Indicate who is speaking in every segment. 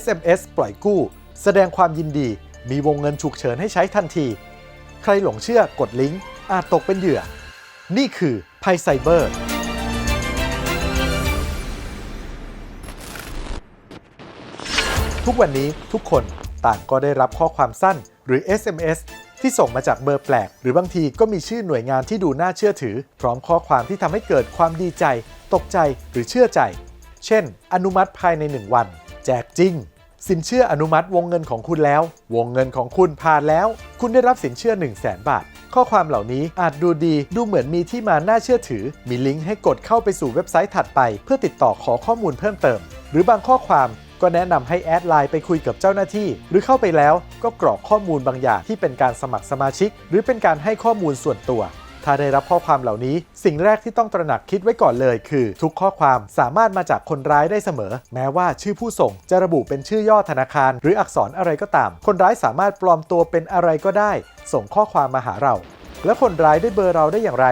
Speaker 1: SMS ปล่อยกู้ แสดงความยินดี มีวงเงินฉุกเฉินให้ใช้ทันที ใครหลงเชื่อกดลิงก์อาจตกเป็นเหยื่อ นี่คือภัยไซเบอร์ ทุกวันนี้ทุกคนต่างก็ได้รับข้อความสั้นหรือ SMS ที่ส่งมาจากเบอร์แปลก หรือบางทีก็มีชื่อหน่วยงานที่ดูน่าเชื่อถือ พร้อมข้อความที่ทำให้เกิดความดีใจ ตกใจหรือเชื่อใจ เช่น อนุมัติภายใน 1 วัน แจกจริง สินเชื่ออนุมัติวงเงินของคุณแล้ว วงเงินของคุณผ่านแล้ว คุณได้รับสินเชื่อ 1 0 0 0 0แบาท ข้อความเหล่านี้อาจดูดีดูเหมือนมีที่มาน่าเชื่อถือ มีลิงก์ให้กดเข้าไปสู่เว็บไซต์ถัดไป เพื่อติดต่อขอข้อมูลเพิ่มเติม หรือบางข้อความก็แนะนำให้แอดไลน์ไปคุยกับเจ้าหน้าที่ หรือเข้าไปแล้วก็กรอกข้อมูลบางอย่างที่เป็นการสมัครสมาชิก หรือเป็นการให้ข้อมูลส่วนตัว ถ้าได้รับข้อความเหล่านี้ สิ่งแรกที่ต้องตระหนักคิดไว้ก่อนเลย คือ ทุกข้อความสามารถมาจากคนร้ายได้เสมอ แม้ว่าชื่อผู้ส่งจะระบุเป็นชื่อย่อธนาคาร หรืออักษรอะไรก็ตาม คนร้ายสามารถปลอมตัวเป็นอะไรก็ได้ ส่งข้อความมาหาเรา แล้วคนร้ายได้เบอร์เราได้อย่างไร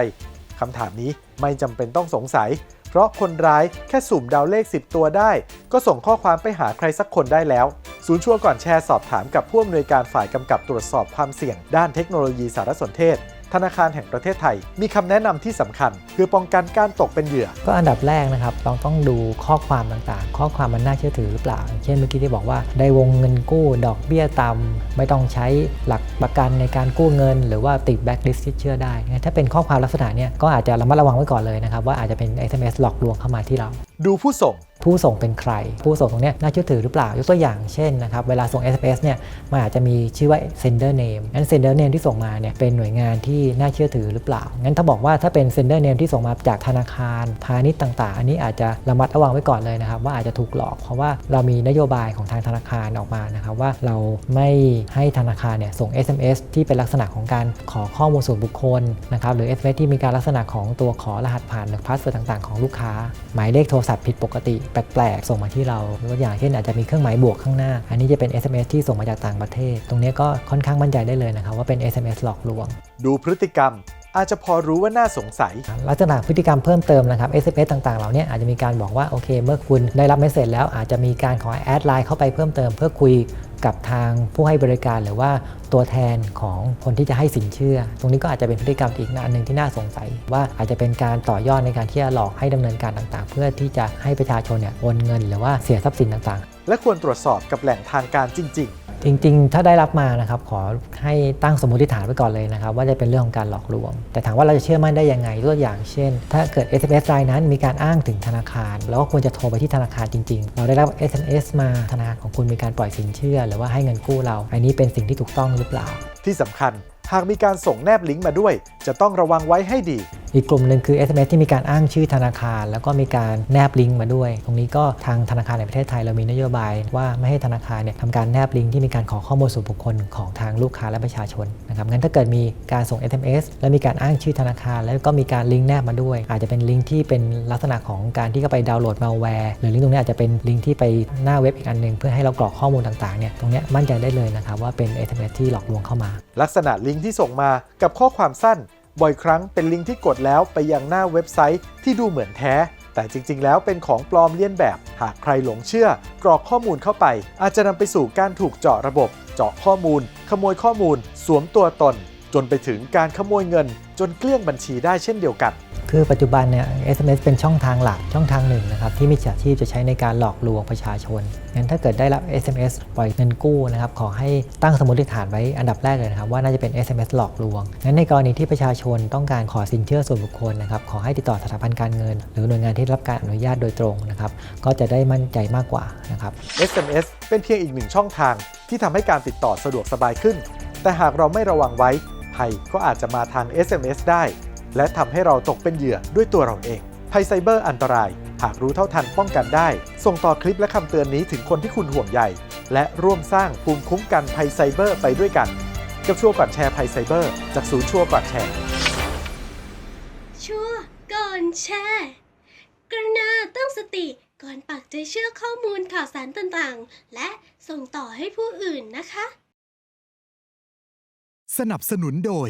Speaker 1: คำถามนี้ไม่จำเป็นต้องสงสัย เพราะคนร้ายแค่สุ่มดาวเลข 10 ตัวได้ ก็ส่งข้อความไปหาใครสักคนได้แล้วศูนย์ชัวร์ก่อนแชร์สอบถามกับผู้อำนวยการฝ่ายกำกับตรวจสอบความเสี่ยง ด้านเทคโนโลยีสารสนเทศ ธนาคารแห่งประเทศไทย มีคำแนะนำที่สำคัญ คือป้องกันการตกเป็นเหยื่อ
Speaker 2: ก็อันดับแรกนะครับเราต้องดูข้อความต่างๆ ข้อความมันน่าเชื่อถือหรือเปล่าอย่างเช่นเมื่อกี้ที่บอกว่า ได้วงเงินกู้ดอกเบี้ยต่ำไม่ต้องใช้หลักประกันในการกู้เงิน หรือว่าติดแบ็กลิสต์ที่เชื่อได้งั้นถ้าเป็นข้อความลักษณะเนี้ยก็อาจจะระมัดระวังไว้ก่อนเลยนะครับว่าอาจจะเป็น SMS หลอกลวงเข้ามาที่เรา
Speaker 1: ดูผู้ส่ง
Speaker 2: ผู้ส่งเป็นใคร ผู้ส่งตรงนี้น่าเชื่อถือหรือเปล่ายกตัวอย่างเช่นนะครับเวลาส่ง SMS เนี่ยมันอาจจะมีชื่อว่า sender name งั้น sender name ที่ส่งมาเนี่ยเป็นหน่วยงานที่น่าเชื่อถือหรือเปล่า งั้นถ้าบอกว่าถ้าเป็น sender name ที่ส่งมาจากธนาคาร พาณิชย์ต่าง ๆ อันนี้อาจจะระมัดระวังไว้ก่อนเลยนะครับว่าอาจจะถูกหลอกเพราะว่าเรามีนโยบายของทางธนาคารออกมานะครับว่าเราไม่ให้ธนาคารเนี่ยส่ง SMS ที่เป็นลักษณะของการขอข้อมูลส่วนบุคคลนะครับหรือ SMS ที่มีการลักษณะของตัวขอรหัสผ่านหรือพาสเวิร์ดต่าง ๆ ของลูกค้า หมายเลขโทรศัพท์ผิดปกติปลกๆ ส่งมาที่เรายกตัวอย่างเช่นอาจจะมีเครื่องหมายบวกข้างหน้า อันนี้จะเป็น SMS ที่ส่งมาจากต่างประเทศ ตรงนี้ก็ค่อนข้างมั่นใจได้เลยนะครับว่าเป็น SMS หลอกลวง
Speaker 1: ดูพฤติกรรมอาจจะพอรู้ว่าน่าสงสัย
Speaker 2: ลักษณะพฤติกรรมเพิ่มเติมนะครับ SMS ต่างๆเหล่านี้อาจจะมีการบอกว่าโอเค เมื่อคุณได้รับเมสเซจแล้วอาจจะมีการขอแอดไลน์เข้าไปเพิ่มเติมเพื่อคุย กับทางผู้ให้บริการหรือว่าตัวแทนของคนที่จะให้สินเชื่อ ตรงนี้ก็อาจจะเป็นพฤติกรรมอีกอันหนึ่งที่น่าสงสัย ว่าอาจจะเป็นการต่อยอดในการที่จะหลอกให้ดำเนินการต่างๆ เพื่อที่จะให้ประชาชนเนี่ยโอนเงิน หรือว่าเสียทรัพย์สินต่างๆ
Speaker 1: และควรตรวจสอบกับแหล่งทางการจริง
Speaker 2: จริงๆ ถ้าได้รับมานะครับขอให้ตั้งสมมติฐานไว้ก่อนเลยนะครับ ว่าจะเป็นเรื่องของการหลอกลวง แต่ถามว่าเราจะเชื่อมั่นได้ยังไงตัวอย่างเช่น ถ้าเกิด SMS รายนั้นมีการอ้างถึงธนาคารแล้วก็ควรจะโทรไปที่ธนาคารจริง ๆ เราได้รับ SMS มาธนาคารของคุณมีการปล่อยสินเชื่อ หรือว่าให้เงินกู้เรา อันนี้เป็นสิ่งที่ถูกต้องหรือเปล่า
Speaker 1: ๆที่สำคัญ หากมีการส่งแนบลิงก์มาด้วย จะต้องระวังไว้ให้ดี
Speaker 2: อีกกลุ่มหนึ่งคือ SMS ที่มีการอ้างชื่อธนาคาร แล้วก็มีการแนบลิงก์มาด้วย ตรงนี้ก็ทางธนาคารในประเทศไทยเรามีนโยบาย ว่าไม่ให้ธนาคารเนี่ยทำการแนบลิงก์ที่มีการขอข้อมูลส่วนบุคคลของทางลูกค้าและประชาชนนะครับงั้นถ้าเกิดมีการส่ง SMS และมีการอ้างชื่อธนาคาร แล้วก็มีการลิงก์แนบมาด้วย อาจจะเป็นลิงก์ที่เป็นลักษณะของการที่เข้าไปดาวน์โหลดมาแวร์หรือลิงก์ตรงนี้อาจจะเป็นลิงก์ที่ไปหน้าเว็บอีกอันหนึ่งเพื่อให้เรากรอกข้อมูลต่างๆเนี่ยตรงนี้มั่นใจได้เลยนะครับว่าเป็น SMS ที่หลอกลวงเข้ามา
Speaker 1: ลักษณะลิงก์ที่ส่งมากับข้อความสั้น บ่อยครั้งเป็นลิงก์ที่กดแล้วไปยังหน้าเว็บไซต์ที่ดูเหมือนแท้ แต่จริง ๆ แล้วเป็นของปลอมเลียนแบบ หากใครหลงเชื่อ กรอกข้อมูลเข้าไป อาจจะนำไปสู่การถูกเจาะระบบ เจาะข้อมูล ขโมยข้อมูล สวมตัวตน จนไปถึงการขโมยเงิน จนเกลี้ยงบัญชีได้เช่นเดียวกัน
Speaker 2: คือปัจจุบันเนี่ย SMS เป็นช่องทางหลักช่องทางหนึ่งนะครับที่มิจฉาชีพจะใช้ในการหลอกลวงประชาชนงั้นถ้าเกิดได้รับ SMS ปล่อยเงินกู้นะครับขอให้ตั้งสมมติฐานไว้อันดับแรกเลยนะครับว่าน่าจะเป็น SMS หลอกลวงงั้นในกรณีที่ประชาชนต้องการขอสินเชื่อส่วนบุคคลนะครับขอให้ติดต่อสถาบันการเงิน หรือหน่วยงานที่รับการอนุญาตโดยตรงนะครับก็จะได้มั่นใจมากกว่านะครับ
Speaker 1: SMS เป็นเพียงอีกหนึ่งช่องทาง ที่ทำให้การติดต่อสะดวกสบายขึ้น แต่หากเราไม่ระวังไว้ภัยก็อาจจะมาทาง SMS ได้ และทำให้เราตกเป็นเหยื่อด้วยตัวเราเองภัยไซเบอร์อันตราย หากรู้เท่าทันป้องกันได้ ส่งต่อคลิปและคำเตือนนี้ถึงคนที่คุณห่วงใยและร่วมสร้างภูมิคุ้มกันภัยไซเบอร์ไปด้วยกัน กับชัวร์ก่อนแชร์ภัยไซเบอร์ จากศูนย์ชัวร์ก่อนแชร์
Speaker 3: ชัวร์ก่อนแชร์ กรุณาตั้งสติก่อนปักใจเชื่อข้อมูลข่าวสารต่างๆ และส่งต่อให้ผู้อื่นนะคะ
Speaker 4: สนับสนุนโดย